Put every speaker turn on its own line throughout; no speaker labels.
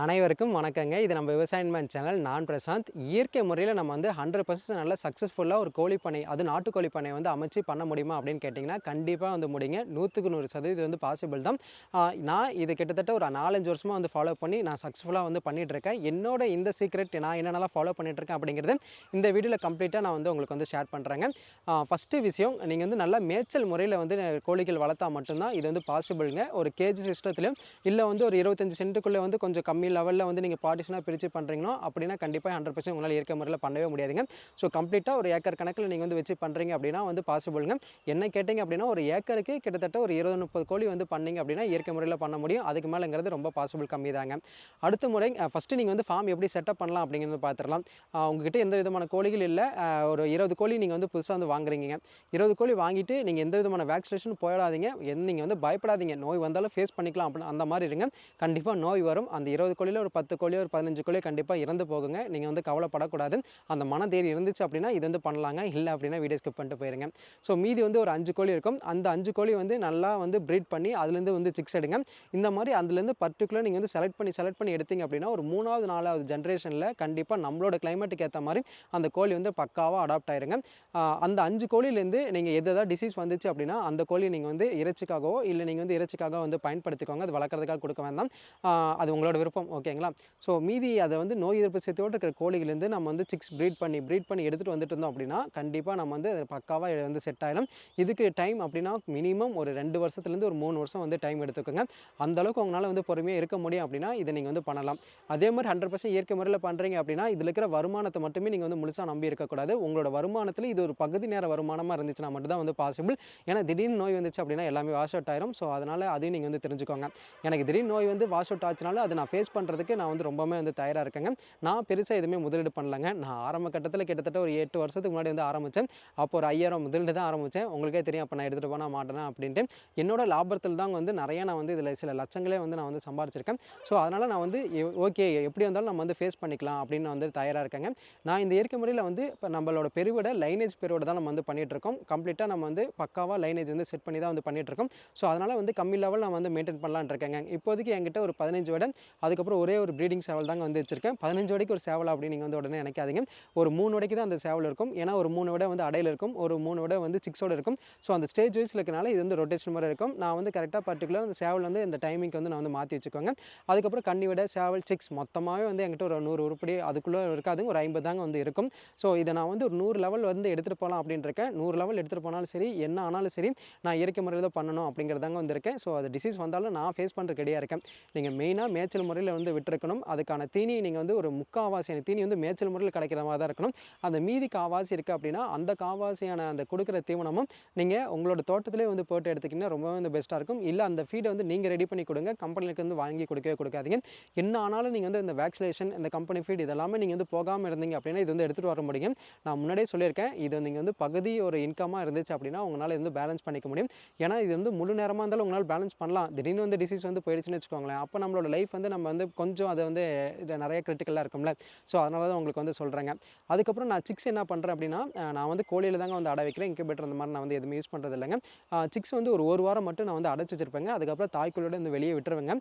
அனைவருக்கும் வணக்கங்க. இது நம்ம விவசாயமேன் சேனல். நான் பிரசாந்த். இயற்கை முறையில் நம்ம வந்து ஹண்ட்ரட் பர்சன்ட் நல்லா சக்ஸஸ்ஃபுல்லாக ஒரு கோழி பண்ணை அது நாட்டுக்கோழி பண்ணை வந்து அமைச்சு பண்ண முடியுமா அப்படின்னு கேட்டிங்கன்னா கண்டிப்பாக வந்து முடியுங்க. நூற்றுக்கு நூறு சதவீதம் வந்து பாசிபிள் தான். நான் இது கிட்டத்தட்ட ஒரு நாலஞ்சு வருஷமாக வந்து ஃபாலோ பண்ணி நான் சக்ஸஸ்ஃபுல்லாக வந்து பண்ணிகிட்ருக்கேன் இருக்கேன் என்னோட இந்த சீக்ரெட் நான் என்னென்னலாம் ஃபாலோ பண்ணிகிட்ருக்கேன் அப்படிங்கிறது இந்த வீடியோவில் கம்ப்ளீட்டாக நான் வந்து உங்களுக்கு வந்து ஷேர் பண்ணுறேங்க ஃபஸ்ட்டு விஷயம் நீங்கள் வந்து நல்லா மேய்ச்சல் முறையில் வந்து கோழிகள் வளர்த்தா மட்டும்தான் இது வந்து பாசிபிளுங்க ஒரு கேஜி சிஸ்டத்துலையும் இல்லை வந்து ஒரு இருபத்தஞ்சி சென்ட்டுக்குள்ளே வந்து கொஞ்சம் கம்மி லெவலில் வந்து நீங்கள் பார்ட்டிஷனாக பிரித்து பண்ணுறீங்கன்னா அப்படின்னா கண்டிப்பாக ஹண்ட்ரட் பர்சன்ட் உங்களால் இயற்கை முறையில் பண்ணவே முடியாதுங்க. ஸோ கம்ப்ளீட்டாக ஒரு ஏக்கர் கணக்கில் நீங்கள் வந்து வச்சு பண்ணுறீங்க அப்படின்னா வந்து பாசிபிளுங்க என்ன கேட்டிங்க அப்படின்னா ஒரு ஏக்கருக்கு கிட்டத்தட்ட ஒரு இருபது முப்பது கோழி வந்து பண்ணீங்க அப்படின்னா இயற்கை முறையில் பண்ண முடியும். அதுக்கு மேலேங்கிறது ரொம்ப பாசிபிள் கம்மி தாங்க அடுத்த முறை ஃபஸ்ட்டு நீங்கள் வந்து ஃபார்ம் எப்படி செட்டப் பண்ணலாம் அப்படிங்கிறது பார்த்துடலாம் உங்ககிட்ட எந்த விதமான கோழிகள் இல்லை. ஒரு இருபது கோழி நீங்கள் வந்து புதுசாக வந்து வாங்குறீங்க இருபது கோழி வாங்கிட்டு நீங்கள் எந்த விதமான வேக்சினேஷன் போயிடாதீங்க. நீங்கள் வந்து பயப்படாதீங்க. நோய் வந்தாலும் ஃபேஸ் பண்ணிக்கலாம் அப்படின்னு அந்த மாதிரி இருங்க. கண்டிப்பாக நோய் வரும். அந்த இருபது கோழியில் ஒரு பத்து கோழியோ ஒரு பதினஞ்சு கோழியோ கண்டிப்பாக இறந்து போகுங்க. நீங்கள் வந்து கவலைப்படக்கூடாது. அந்த மனதேரி இருந்துச்சு அப்படின்னா இது வந்து பண்ணலாங்க. இல்லை அப்படின்னா வீடியோ ஸ்கிப் பண்ணிட்டு போயிருங்க. ஸோ மீதி வந்து ஒரு அஞ்சு கோழி இருக்கும். அந்த அஞ்சு கோழி வந்து நல்லா வந்து ப்ரீட் பண்ணி அதுலேருந்து வந்து சிக்ஸ் எடுங்க. இந்த மாதிரி அதுலேருந்து பர்டிகுலர் நீங்கள் வந்து செலக்ட் பண்ணி செலக்ட் பண்ணி எடுத்தீங்க அப்படின்னா ஒரு மூணாவது நாலாவது ஜென்ரேஷனில் கண்டிப்பாக நம்மளோட கிளைமேட்டுக்கு ஏற்ற மாதிரி அந்த கோழி வந்து பக்காவாக அடாப்ட் ஆயிருங்க. அந்த அஞ்சு கோழிலேருந்து நீங்கள் எதாவது டிசீஸ் வந்துச்சு அப்படின்னா அந்த கோழி நீங்கள் வந்து இறைச்சிக்காகவோ இல்லை நீங்கள் வந்து இறைச்சிக்காக வந்து பயன்படுத்திக்கோங்க. அது வளர்க்குறதுக்காக கொடுக்க வேண்டாம். அது உங்களோட விருப்பம். ஓகேங்களா? ஸோ மீதி அதை வந்து நோய் எதிர்ப்பு சக்தியோடு இருக்கிற கோழிலேருந்து நம்ம வந்து சிக்ஸ் ப்ரீட் பண்ணி ப்ரீட் பண்ணி எடுத்துகிட்டு வந்துட்டு இருந்தோம் அப்படின்னா கண்டிப்பாக நம்ம வந்து பக்காவாக வந்து செட் ஆகிடும் இதுக்கு டைம் அப்படின்னா மினிமம் ஒரு ரெண்டு வருஷத்துலேருந்து ஒரு மூணு வருஷம் வந்து டைம் எடுத்துக்கோங்க. அந்த அளவுக்கு உங்களால் வந்து பொறுமையாக இருக்க முடியும் அப்படின்னா இதை நீங்கள் வந்து பண்ணலாம். அதே மாதிரி ஹண்ட்ரட் பர்சன்ட் இயற்கை முறையில் பண்ணுறீங்க அப்படின்னா இதில் இருக்கிற வருமானத்தை மட்டுமே நீங்கள் வந்து முழுசாக நம்பி இருக்கக்கூடாது. உங்களோட வருமானத்தில் இது ஒரு பகுதி நேர வருமானமாக இருந்துச்சுன்னா மட்டும்தான் வந்து பாசிபிள் ஏன்னா திடீர்னு நோய் வந்துச்சு அப்படின்னா எல்லாமே வாஷ் அவுட் ஆயிரும். ஸோ அதனால் அதையும் நீங்கள் வந்து தெரிஞ்சுக்கோங்க. எனக்கு திடீர்னு நோய் வந்து வாஷ் அவுட் ஆச்சுனாலும் அதை நான் ஃபேஸ் பண்ணுறதுக்கு நான் வந்து ரொம்பவே வந்து தயாராக இருக்கேங்க. நான் பெருசாக எதுவுமே முதலீடு பண்ணலங்க. நான் ஆரம்ப கட்டத்தில் கிட்டத்தட்ட ஒரு எட்டு வருஷத்துக்கு முன்னாடி வந்து ஆரம்பித்தேன் அப்போ ஒரு ஐயாயிரம் முதலீடு தான் ஆரம்பித்தேன் உங்களுக்கே தெரியும் அப்போ நான் எடுத்துகிட்டு போனால் மாட்டேனா அப்படின்ட்டு. என்னோட லாபத்தில் தான் வந்து நிறையா நான் வந்து இதில் சில லட்சங்களே வந்து நான் வந்து சம்பாரிச்சிருக்கேன். ஸோ அதனால் நான் வந்து ஓகே எப்படி வந்தாலும் நம்ம வந்து ஃபேஸ் பண்ணிக்கலாம் அப்படின்னு நான் வந்து தயாராக இருக்கேங்க. நான் இந்த இயற்கை முறையில் வந்து இப்போ நம்மளோட பெருவிட லைனேஜ் பெருவிட தான் நம்ம வந்து பண்ணிகிட்ருக்கோம் இருக்கோம். கம்ப்ளீட்டாக நம்ம வந்து பக்காவாக லைனேஜ் வந்து செட் பண்ணி தான் வந்து பண்ணிகிட்ருக்கோம் இருக்கோம். ஸோ அதனால் வந்து கம்மி லெவல் நான் வந்து மெயின்டைன் பண்ணலான்னு இருக்கேங்க. இப்போதைக்கு என்கிட்ட ஒரு பதினஞ்சு விட அதுக்கப்புறம் ஒரே ஒரு ப்ரீடிங் சேவல் தாங்க வந்து வச்சிருக்கேன். பதினஞ்சு வடைக்கு ஒரு சேவல் அப்படின்னு நீங்கள் வந்து உடனே நினைக்காதீங்க. ஒரு மூணு வடைக்கு தான் அந்த சேவல் இருக்கும். ஏன்னா ஒரு மூணு விட வந்து அடையில் இருக்கும். ஒரு மூணு விட வந்து சிக்ஸோடு இருக்கும். ஸோ அந்த ஸ்டேஜ் வைஸில் இருக்கனால இது வந்து ரொட்டேஷன் முறை இருக்கும். நான் வந்து கரெக்டாக பர்டிகுலர் அந்த சேவல் வந்து இந்த டைமிங்க்கு வந்து நான் வந்து மாற்றி வச்சுக்கோங்க. அதுக்கப்புறம் கண்ணி விட சேவல் சிக்ஸ் மொத்தமாகவே வந்து என்கிட்ட ஒரு நூறு உருப்படி அதுக்குள்ளே இருக்காதுங்க. ஒரு ஐம்பது தாங்க வந்து இருக்கும். ஸோ இதை நான் வந்து ஒரு நூறு லெவல் வந்து எடுத்துகிட்டு போகலாம் அப்படின்னு நூறு லெவல் எடுத்துகிட்டு போனாலும் சரி என்ன ஆனாலும் சரி நான் இயற்கை முறையில் தான் பண்ணணும் அப்படிங்கிறதாங்க வந்திருக்கேன் ஸோ அது டிசீஸ் வந்தாலும் நான் ஃபேஸ் பண்ணுற கிடையாது இருக்கேன். நீங்கள் மெயினாக மேய்ச்சல் முறையில் வந்து விட்டுருக்கணும். அதுக்கான தீனியை நீங்கள் வந்து ஒரு முக்காவாசியான தீனி வந்து மேய்ச்சல் முறையில் கிடைக்கிற மாதிரி தான் இருக்கணும். அந்த மீதி காவாசி இருக்குது அப்படின்னா அந்த காவாசியான அந்த கொடுக்குற தீவனமும் நீங்கள் உங்களோட தோட்டத்திலே வந்து போட்டு எடுத்துக்கிங்கன்னா ரொம்பவே வந்து பெஸ்ட்டாக இருக்கும். இல்லை அந்த ஃபீடை வந்து நீங்கள் ரெடி பண்ணி கொடுங்க. கம்பெனிக்கு வந்து வாங்கி கொடுக்கவே கொடுக்காதீங்க. என்ன ஆனாலும் நீங்கள் வந்து இந்த வேக்சினேஷன் இந்த கம்பெனி ஃபீட் இதெல்லாமே நீங்கள் வந்து போகாமல் இருந்தீங்க அப்படின்னா இது வந்து எடுத்துகிட்டு வர முடியும். நான் முன்னாடியே சொல்லியிருக்கேன். இது நீங்கள் வந்து பகுதி ஒரு இன்கமாக இருந்துச்சு அப்படின்னா உங்களால் வந்து பேலன்ஸ் பண்ணிக்க முடியும். ஏன்னா இது வந்து முழு நேரமாக இருந்தாலும் உங்களால் பேலன்ஸ் பண்ணலாம். திடீர்னு வந்து டிசீஸ் வந்து போயிடுச்சுன்னு வச்சுக்கோங்களேன். அப்போ நம்மளோட லைஃப் வந்து நம்ம வந்து வந்து கொஞ்சம் அதை வந்து இது நிறைய கிரிட்டிக்கலாக இருக்கும்ல. ஸோ அதனால தான் உங்களுக்கு வந்து சொல்கிறேங்க அதுக்கப்புறம் நான் சிக்ஸ் என்ன பண்ணுறேன் அப்படின்னா நான் வந்து கோழியில் தாங்க வந்து அடை வைக்கிறேன். இன்குபேட்டர் அந்த மாதிரி நான் வந்து எதுவுமே யூஸ் பண்ணுறது இல்லைங்க. சிக்ஸ் வந்து ஒரு ஒரு வாரம் மட்டும் நான் வந்து அடைச்சி வச்சிருப்பேங்க. அதுக்கப்புறம் தாய்க்குள்ளோட வந்து வெளியே விட்டுருவேங்க.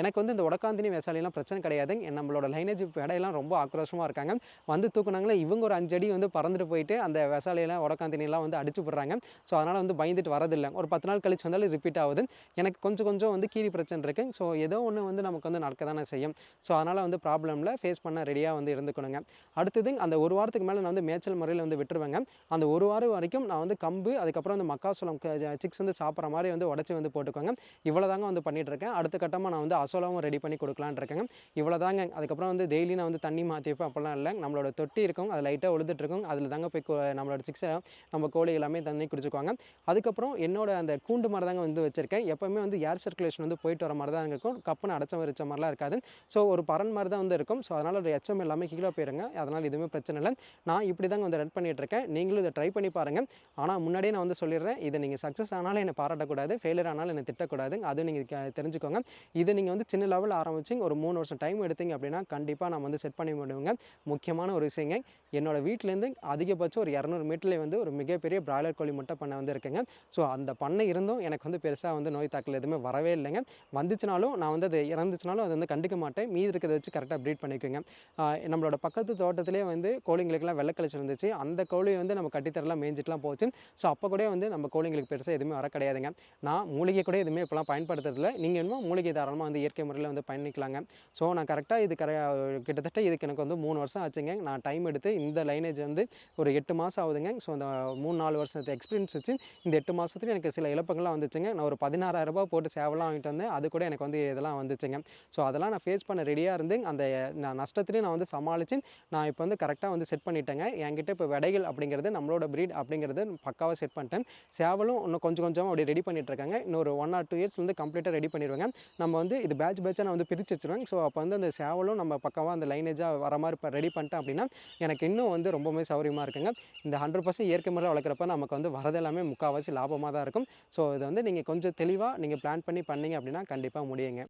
எனக்கு வந்து இந்த உடக்காந்தினி வேசாலிலாம் பிரச்சனை கிடையாது. நம்மளோட லைனேஜ் இடையெல்லாம் ரொம்ப ஆக்ரோஷமாக இருக்காங்க. வந்து தூக்குனாங்களே இவங்க ஒரு அஞ்சடி வந்து பறந்துட்டு போயிட்டு அந்த விசாலையெல்லாம் உடக்காந்தினிலாம் வந்து அடிச்சு விடுறாங்க ஸோ அதனால் வந்து பயந்துட்டு வரதில்லை ஒரு பத்து நாள் கழிச்சு வந்தாலும் ரிப்பீட் ஆகுது. எனக்கு கொஞ்சம் கொஞ்சம் வந்து கீரி பிரச்சனை இருக்குது ஸோ ஏதோ ஒன்று வந்து நமக்கு வந்து நடக்க தானே செய்யும். ஸோ அதனால் வந்து ப்ராப்ளமில் ஃபேஸ் பண்ண ரெடியாக வந்து இருந்துக்கணுங்க. அடுத்தது அந்த ஒரு வாரத்துக்கு மேலே நான் வந்து மேய்ச்சல் முறையில் வந்து விட்டுருவேங்க. அந்த ஒரு வாரம் வரைக்கும் நான் வந்து கம்பு அதுக்கப்புறம் வந்து மக்காசோளம் சிக்ஸ் வந்து சாப்பிட்ற மாதிரி வந்து உடச்சி வந்து போட்டுக்கோங்க. இவ்வளோ தாங்க வந்து பண்ணிகிட்ருக்கேன் இருக்கேன் அடுத்த கட்டமாக நான் வந்து அசோலாவும் ரெடி பண்ணி கொடுக்கலான்னு இருக்கேங்க. இவ்வளோ தாங்க அதுக்கப்புறம் வந்து டெய்லி நான் வந்து தண்ணி மாற்றி வைப்பேன். அப்போல்லாம் இல்லை. நம்மளோட தொட்டி இருக்கும். அது லைட்டாக உழுதுட்டு இருக்கும் அதில் தாங்க போய் நம்மளோட சிக்ஸை நம்ம கோழி எல்லாமே தண்ணி குடிச்சுக்குவாங்க. அதுக்கப்புறம் என்னோட அந்த கூண்டு மாதிரி தாங்க வந்து வச்சுருக்கேன். எப்போவுமே வந்து ஏர் சர்க்குலேஷன் வந்து போயிட்டு வர மாதிரி தான் இருக்கும். கப்புன்னு அடைச்ச வச்ச மாதிரிலாம் இருக்காது. ஸோ ஒரு பரன் மாதிரி தான் வந்து இருக்கும். ஸோ அதனால் ஒரு எச்சம் எல்லாமே கீழே போயிருங்க. அதனால் எதுவுமே பிரச்சனை இல்லை. நான் இப்படி தாங்க வந்து ரன் பண்ணிகிட்ருக்கேன் இருக்கேன். நீங்களும் இதை ட்ரை பண்ணி பாருங்கள் ஆனால் முன்னாடியே நான் வந்து சொல்லிடுறேன். இதை நீங்கள் சக்ஸஸ் ஆனாலும் என்னை பாராட்டக்கூடாது. ஃபெயிலியர் ஆனாலும் என்னை திட்டக்கூடாது. அது நீங்கள் தெரிஞ்சுக்கோங்க. இதை நீங்கள் வந்து சின்ன லெவலில் ஆரம்பிச்சு ஒரு மூணு வருஷம் டைம் எடுத்தீங்க அப்படின்னா கண்டிப்பாக நான் வந்து செட் பண்ணி முடியுங்க முக்கியமான ஒரு விஷயங்க என்னோட வீட்டிலேருந்து அதிகபட்சம் ஒரு இரநூறு மீட்டர்லேயே வந்து ஒரு மிகப்பெரிய பிராய்லர் கோழி முட்டை பண்ணை வந்து இருக்குங்க. ஸோ அந்த பண்ணை இருந்தும் எனக்கு வந்து பெருசாக வந்து நோய் தாக்கல் எதுவுமே வரவே இல்லைங்க. வந்துச்சுனாலும் நான் வந்து அது இறந்துச்சுனாலும் அது வந்து வந்து கண்டுக்க மாட்டேன். மீதி இருக்கிறத வச்சு கரெக்டாக ப்ரீட் பண்ணிக்கோங்க. நம்மளோட பக்கத்து தோட்டத்திலே வந்து கோழிங்களுக்கெல்லாம் வெள்ளக்கழிச்சு இருந்துச்சு அந்த கோழியை வந்து நம்ம கட்டித்தரலாம் மேய்ஞ்சிட்டுலாம் போச்சு. ஸோ அப்போ கூட வந்து நம்ம கோழிங்களுக்கு பெருசாக எதுவுமே வர கிடையாதுங்க. நான் மூலிகை கூட எதுவுமே இப்போலாம் பயன்படுத்துறதில்ல. நீங்கள் என்னமோ மூலிகை தாராளமாக வந்து இயற்கை முறையில் வந்து பயணிக்கலாங்க ஸோ நான் கரெக்டாக இது கர கிட்டத்தட்ட இதுக்கு எனக்கு வந்து மூணு வருஷம் ஆச்சுங்க. நான் டைம் எடுத்து இந்த லைனேஜ் வந்து ஒரு எட்டு மாதம் ஆகுதுங்க. ஸோ அந்த மூணு நாலு வருஷத்து எக்ஸ்பீரியன்ஸ் வச்சு இந்த எட்டு மாதத்துல எனக்கு சில இழப்புகள்லாம் வந்துச்சுங்க. நான் ஒரு பதினாறாயிரம் ரூபாய் போட்டு சேவலாம் வாங்கிட்டு வந்தேன். அது கூட எனக்கு வந்து இதெல்லாம் வந்துச்சுங்க. ஸோ அதெல்லாம் நான் ஃபேஸ் பண்ண ரெடியாக இருந்து அந்த நான் நஷ்டத்துலேயும் நான் வந்து சமாளித்து நான் இப்போ வந்து கரெக்டாக வந்து செட் பண்ணிட்டேங்க. என்கிட்ட இப்போ விடைகள் அப்படிங்கிறது நம்மளோட ப்ரீட் அப்படிங்கிறது பக்காவாக செட் பண்ணிட்டேன். சேவலும் இன்னும் கொஞ்சம் கொஞ்சம் அப்படி ரெடி பண்ணிட்டு இருக்காங்க. இன்னொரு ஒன் ஆர் டூ இயர்ஸ் வந்து கம்ப்ளீட்டாக ரெடி பண்ணிடுவாங்க. நம்ம வந்து இது பேட்ச் பேட்சாக நான் வந்து பிரித்து வச்சுருவேன் ஸோ அப்போ வந்து அந்த சேவலும் நம்ம பக்காவாக அந்த லைனேஜாக வர மாதிரி இப்போ ரெடி பண்ணிட்டேன் அப்படின்னா எனக்கு இன்னும் வந்து ரொம்பவுமே சௌரியமாக இருக்குங்க. இந்த ஹண்ட்ரட் பர்சன்ட் இயற்கை முறையில் வளர்க்குறப்ப நமக்கு வந்து வரது எல்லாமே முக்கால்வாசி லாபமாக தான் இருக்கும். ஸோ இதை வந்து நீங்கள் கொஞ்சம் தெளிவாக நீங்கள் பிளான் பண்ணி பண்ணீங்க அப்படின்னா கண்டிப்பாக முடியுங்க.